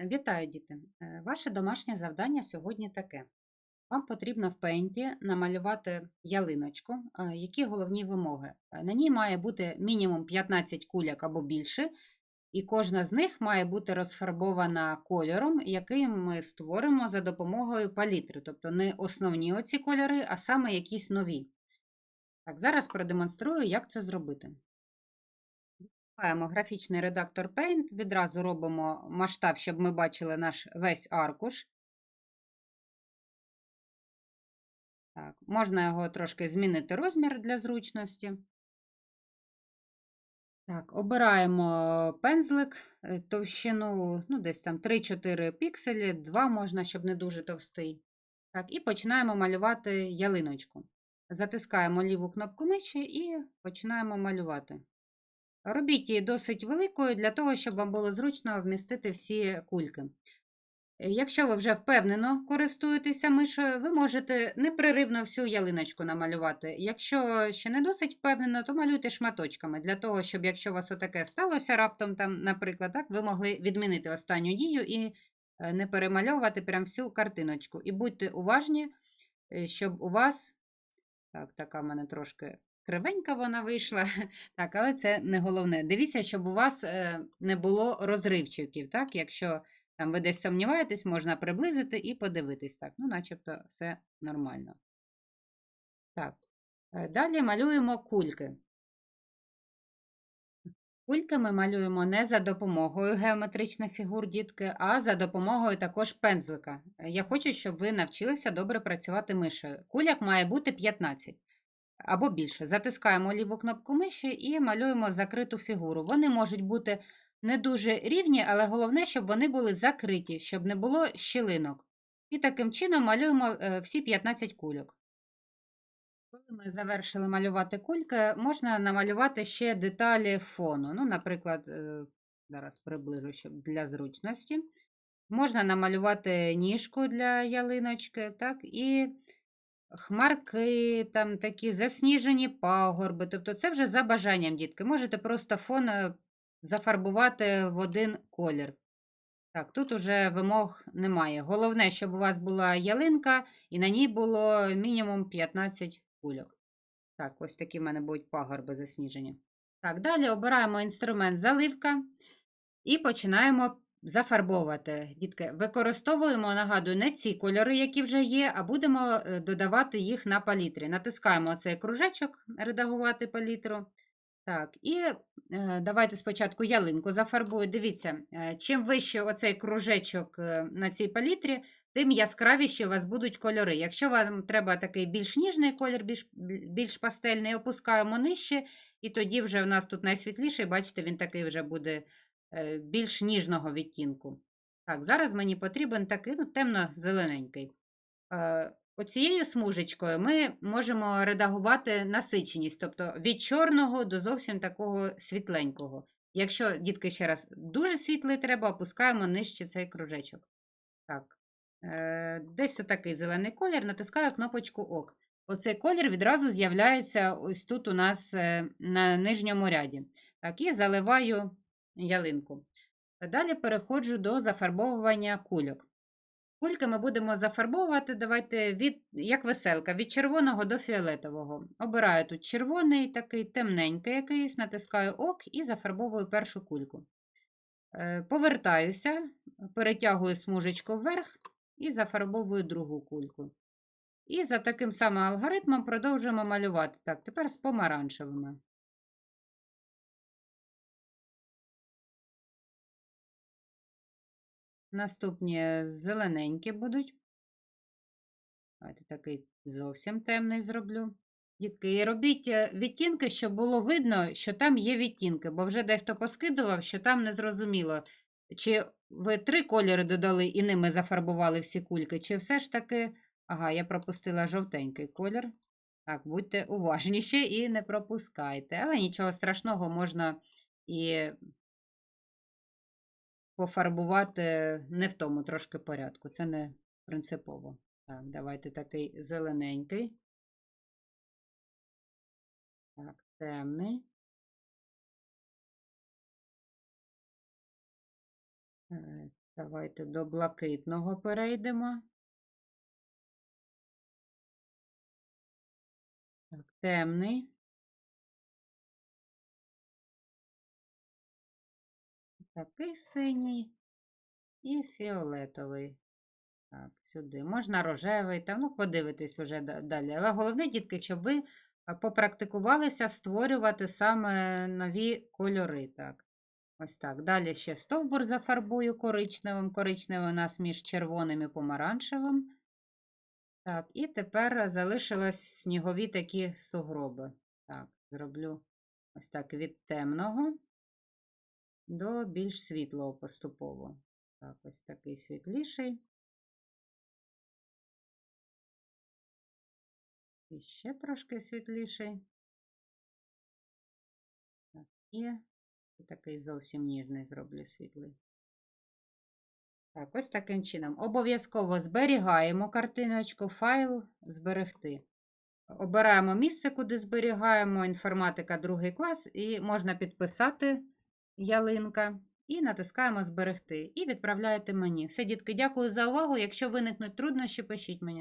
Вітаю, діти! Е, Ваше домашнє завдання сьогодні таке. Вам потрібно в пейнті намалювати ялиночку. Е, Які головні вимоги? Е, На ній має бути мінімум 15 кульок або більше, і кожна з них має бути розфарбована кольором, який ми створимо за допомогою палітри. Тобто не основні оці кольори, а саме якісь нові. Так, зараз продемонструю, як це зробити. Відкриваємо графічний редактор Paint, відразу робимо масштаб, щоб ми бачили наш весь аркуш. Так, можна його трошки змінити розмір для зручності. Так, обираємо пензлик, е, товщину, ну, десь там 3-4 пікселі, 2 можна, щоб не дуже товстий. Так, і починаємо малювати ялиночку. Затискаємо ліву кнопку миші і починаємо малювати. Робіть її досить великою для того, щоб вам було зручно вмістити всі кульки. Якщо ви вже впевнено користуєтеся мишою, ви можете непреривно всю ялиночку намалювати. Якщо ще не досить впевнено, то малюйте шматочками, для того, щоб якщо у вас отаке сталося раптом, там, наприклад, так, ви могли відмінити останню дію і е, не перемальовувати прям всю картиночку. І будьте уважні, е, щоб у вас. Так, така в мене трошки кривенька вона вийшла. Так, але це не головне. Дивіться, щоб у вас е, не було розривчиків. Так? Якщо там ви десь сумніваєтесь, можна приблизити і подивитись. Так, ну, начебто все нормально. Так, е, далі малюємо кульки. Кульки ми малюємо не за допомогою геометричних фігур, дітки, а за допомогою також пензлика. Я хочу, щоб ви навчилися добре працювати мишею. Куляк має бути 15 або більше. Затискаємо ліву кнопку миші і малюємо закриту фігуру. Вони можуть бути не дуже рівні, але головне, щоб вони були закриті, щоб не було щілинок. І таким чином малюємо е, всі 15 кульок. Коли ми завершили малювати кульки, можна намалювати ще деталі фону. Ну, Наприклад, е, зараз приближу щоб для зручності. Можна намалювати ніжку для ялиночки, так, і хмарки, там такі засніжені пагорби. Тобто це вже за бажанням, дітки. Можете просто фон е, зафарбувати в один колір. Так, тут уже вимог немає. Головне, щоб у вас була ялинка і на ній було мінімум 15 кульок. Так, ось такі в мене будуть пагорби засніжені. Так, далі обираємо інструмент заливка і починаємо зафарбовувати. Дітки, використовуємо, нагадую, не ці кольори, які вже є, а будемо е, додавати їх на палітрі. Натискаємо цей кружечок, редагувати палітру. Так, і е, давайте спочатку ялинку зафарбую. Дивіться, е, чим вище оцей кружечок на цій палітрі, тим яскравіші у вас будуть кольори. Якщо вам треба такий більш ніжний колір, більш, більш пастельний, опускаємо нижче, і тоді вже в нас тут найсвітліший, бачите, він такий вже буде більш ніжного відтінку. Так, зараз мені потрібен такий ну, темно-зелененький. Е, Оцією смужечкою ми можемо редагувати насиченість, тобто від чорного до зовсім такого світленького. Якщо, дітки, ще раз, дуже світлий треба, опускаємо нижче цей кружечок. Так, е, Десь отакий зелений колір, натискаю кнопочку ОК. Оцей колір відразу з'являється ось тут у нас е, на нижньому ряді. Так, І заливаю ялинку. Далі переходжу до зафарбовування кульок. Кульки ми будемо зафарбовувати, давайте від, як веселка, від червоного до фіолетового. Обираю тут червоний, такий темненький якийсь, натискаю ок і зафарбовую першу кульку. Е, Повертаюся, перетягую смужечку вверх і зафарбовую другу кульку. І за таким самим алгоритмом продовжуємо малювати. Так, тепер з помаранчевими. Наступні зелененькі будуть. Давайте такий зовсім темний зроблю. Дітки, і робіть е, відтінки, щоб було видно, що там є відтінки, бо вже дехто поскидував, що там не зрозуміло, чи ви три кольори додали і ними зафарбували всі кульки, чи все ж таки. Ага, я пропустила жовтенький колір. Так, будьте уважніші і не пропускайте. Але нічого страшного можна і пофарбувати не в тому трошки порядку. Це не принципово. Так, давайте такий зелененький. Так, темний. Е, Давайте до блакитного перейдемо. Так, темний. Такий синій і фіолетовий. Так, сюди. Можна рожевий, там, ну, подивитись вже далі. Але головне, дітки, щоб ви попрактикувалися створювати саме нові кольори. Так. Ось так. Далі ще стовбур зафарбую коричневим. Коричневий у нас між червоним і помаранчевим. Так, і тепер залишилось снігові такі сугроби. Так, зроблю ось так від темного до більш світлого поступово. Так, ось такий світліший. І ще трошки світліший. Так, і такий зовсім ніжний зроблю світлий. Так, ось таким чином. Обов'язково зберігаємо картиночку, файл зберегти. Обираємо місце, куди зберігаємо інформатика другий клас, і можна підписати ялинка. І натискаємо зберегти. І відправляєте мені. Все, дітки, дякую за увагу. Якщо виникнуть труднощі, пишіть мені.